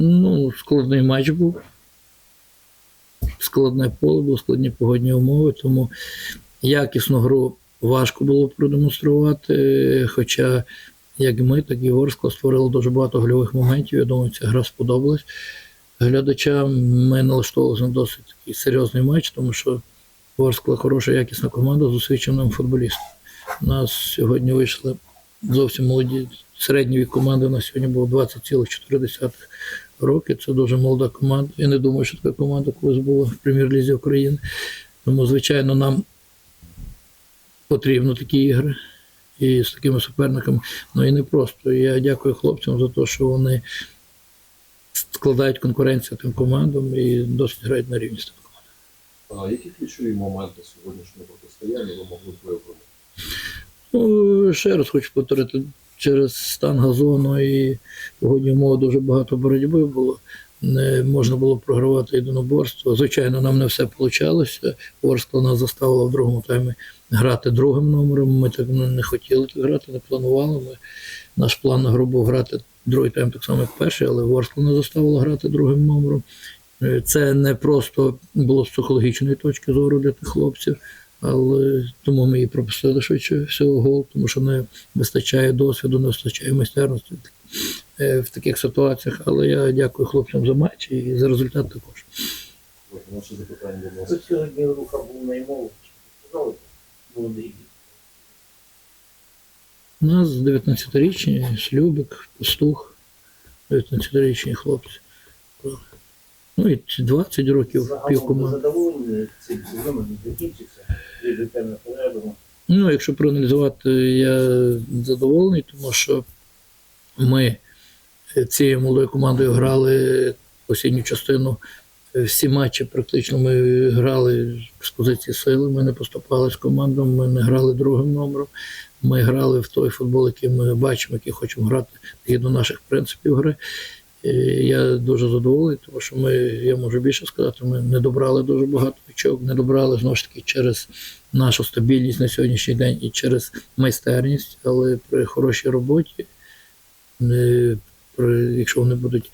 Ну, складний матч був. Складне поле було, складні погодні умови, тому якісну гру важко було продемонструвати. Хоча як ми, так і Ворскла створили дуже багато гольових моментів. Я думаю, ця гра сподобалась глядачам. Ми налаштовувалися на досить такий серйозний матч, тому що Ворскла хороша, якісна команда з освіченим футболістом. У нас сьогодні вийшли зовсім молоді. Середній вік команди у нас сьогодні був 20,4 роки. Це дуже молода команда. Я не думаю, що така команда колись була в прем'єр-лізі України. Тому, звичайно, нам потрібно такі ігри і з такими суперниками. Ну і не просто. Я дякую хлопцям за те, що вони складають конкуренцію тим командам і досить грають на рівні з тим командами. А які ключові моменти сьогоднішнього протистояння ви могли б виокремити? Ну, ще раз хочу повторити, через стан газону і погодні умови дуже багато боротьби було. Не можна було програвати єдиноборство. Звичайно, нам не все вийшло. Ворскла нас заставила в другому таймі грати другим номером. Ми так ну, не хотіли так грати, не планували. Ми, наш план на гру грати другий тайм так само, як перший, але Ворскла нас заставила грати другим номером. Е, Це не просто було з психологічної точки зору для тих хлопців, але тому ми і пропустили швидше всього гол, тому що не вистачає досвіду, не вистачає майстерності е, в таких ситуаціях. Але я дякую хлопцям за матч і за результат також. Наше запитання до. Тут сьогодні руха був наймолодший. Молодий. У нас 19-річні Шлюбик, Пастух, 19-річні хлопці. Ну і 20 років півкоманди. задоволені цим сезоном на перерву. Ну, якщо проаналізувати, я задоволений, тому що ми цією молодою командою грали осінню частину. Всі матчі практично ми грали з позиції сили, ми не поступали з командом, ми не грали другим номером. Ми грали в той футбол, який ми бачимо, який хочемо грати згідно наших принципів гри. І я дуже задоволений, тому що ми, я можу більше сказати, ми не добрали дуже багато очок, не добрали знову ж таки через нашу стабільність на сьогоднішній день і через майстерність, але при хорошій роботі, не, при, якщо вони будуть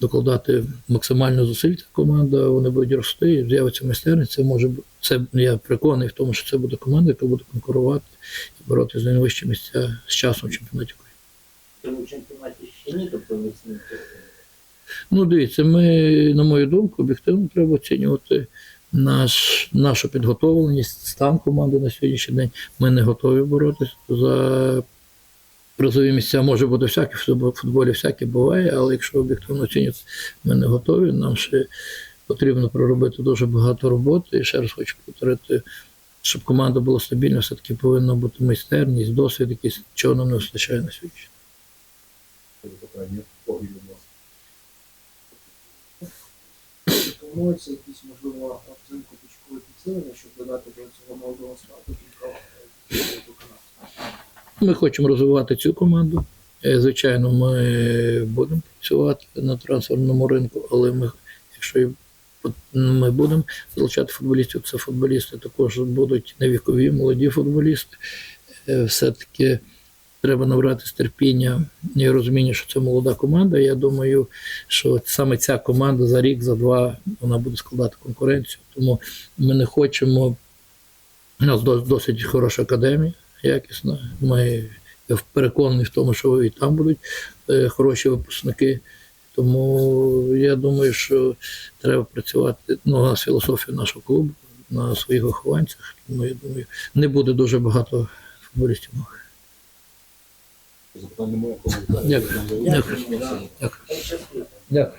докладати максимально зусиль, ця команда, вони будуть рости, і з'явиться майстерність. Це може це я переконаний в тому, що це буде команда, яка буде конкурувати і боротися за найвищі місця з часом в чемпіонаті України. В цьому чемпіонаті ще ні, тобто ви з Ну, дивіться, ми, на мою думку, об'єктивно треба оцінювати наш, нашу підготовленість, стан команди на сьогоднішній день. Ми не готові боротися за призові місця. Може бути всяке, в футболі всяке буває, але якщо об'єктивно оцінювати, ми не готові. Нам ще потрібно проробити дуже багато роботи. І ще раз хочу повторити, щоб команда була стабільна, все-таки повинна бути майстерність, досвід, якийсь, чого нам не вистачає на сьогодні. Запитання погляд від вас. Планується якісь, можливо, взимку точкове підсилення, щоб додати до цього молодого складу кілька е, виконавців. Ми хочемо розвивати цю команду. Е, Звичайно, ми будемо працювати на трансферному ринку, але ми, якщо ми будемо залучати футболістів, це футболісти також будуть не вікові, молоді футболісти. Е, Все-таки треба набратися терпіння і розуміння, що це молода команда. Я думаю, що саме ця команда за рік, за два вона буде складати конкуренцію. Тому ми не хочемо. У нас дос- досить хороша академія, якісна. Ми я переконаний в тому, що і там будуть е, хороші випускники. Тому я думаю, що треба працювати ну, у нас нашого клубу, на своїх вихованцях. Тому я думаю, не буде дуже багато футболістів. Нових. Запитання моє коли Дякую. Дякую. Дякую.